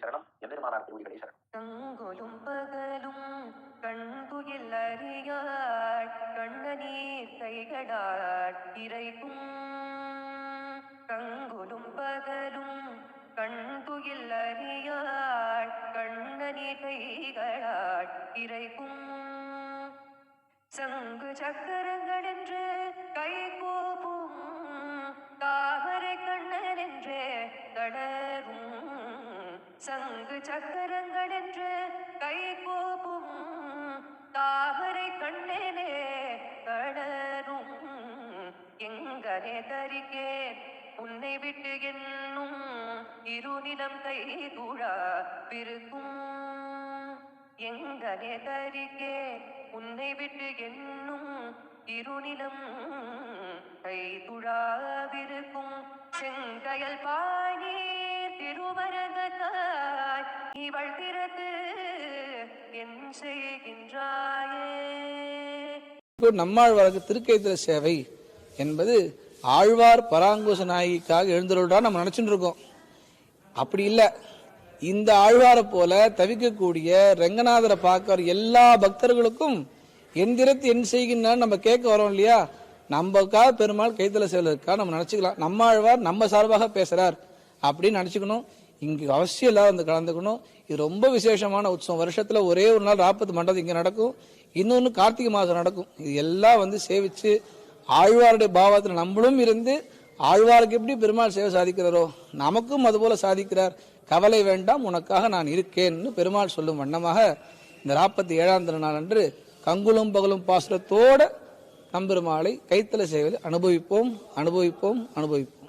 சரணம். எம்பெருமானார் திருவடிகளே சரணம். தங்கொலும் பகலும் கண்புயில் அறியாள் கண்ணநீர் கைகளால் இறைக்கும் கங்குலும் பகலும் கண்புயில் அறியாள் கண்ணநீர் கைகளால் இறைக்கும் சங்கு சக்கரங்கள் என்று சங்கு சக்கரங்கள் என்று கை கோப்பும் தாமரை கண்ணனே கடரும் எங்கனே தரிக்கே உன்னை விட்டு என்னும் இருநிலம் கை துழா பிறக்கும் எங்கனே தரிக்கே உன்னை விட்டு என்னும் இருநிலம் கை துழாவிருக்கும் செங்கயல் பா இவள் திறந்து என் செய்கின்றாயே. நம்மாழ்வாருக்கு திருக்கைத்திர சேவை என்பது ஆழ்வார் பராங்குச நாயகிக்காக எழுந்தருள்டா நம்ம நினைச்சுட்டு இருக்கோம். அப்படி இல்லை. இந்த ஆழ்வாரை போல தவிக்கக்கூடிய ரங்கநாதரை பார்க்கிற எல்லா பக்தர்களுக்கும் எந்திரத்து என் செய்கின்றான்னு நம்ம கேட்க வரோம் இல்லையா? நம்மக்காக பெருமாள் கைத்தல செயல் இருக்கா நம்ம நினைச்சுக்கலாம். நம்ம ஆழ்வார் நம்ம சார்பாக பேசுறார் அப்படின்னு நினைச்சுக்கணும். இங்கே அவசியம் இல்லாத வந்து கலந்துக்கணும். இது ரொம்ப விசேஷமான உற்சவம். வருஷத்துல ஒரே ஒரு நாள் ராப்பத்து மண்டபம் இங்க நடக்கும். இன்னொன்னு கார்த்திகை மாதம் நடக்கும். இது எல்லாம் வந்து சேவிச்சு ஆழ்வாருடைய பாவத்தில் நம்மளும் இருந்து ஆழ்வாருக்கு எப்படி பெருமாள் சேவை சாதிக்கிறாரோ நமக்கும் அதுபோல சாதிக்கிறார். கவலை வேண்டாம் உனக்காக நான் இருக்கேன்னு பெருமாள் சொல்லும் வண்ணமாக இந்த நாற்பத்தி ஏழாம் திருநாள் அன்று கங்குலும் பகலும் பாசுரத்தோட நம்பெருமாளை கைத்தல சேவையில் அனுபவிப்போம் அனுபவிப்போம் அனுபவிப்போம்.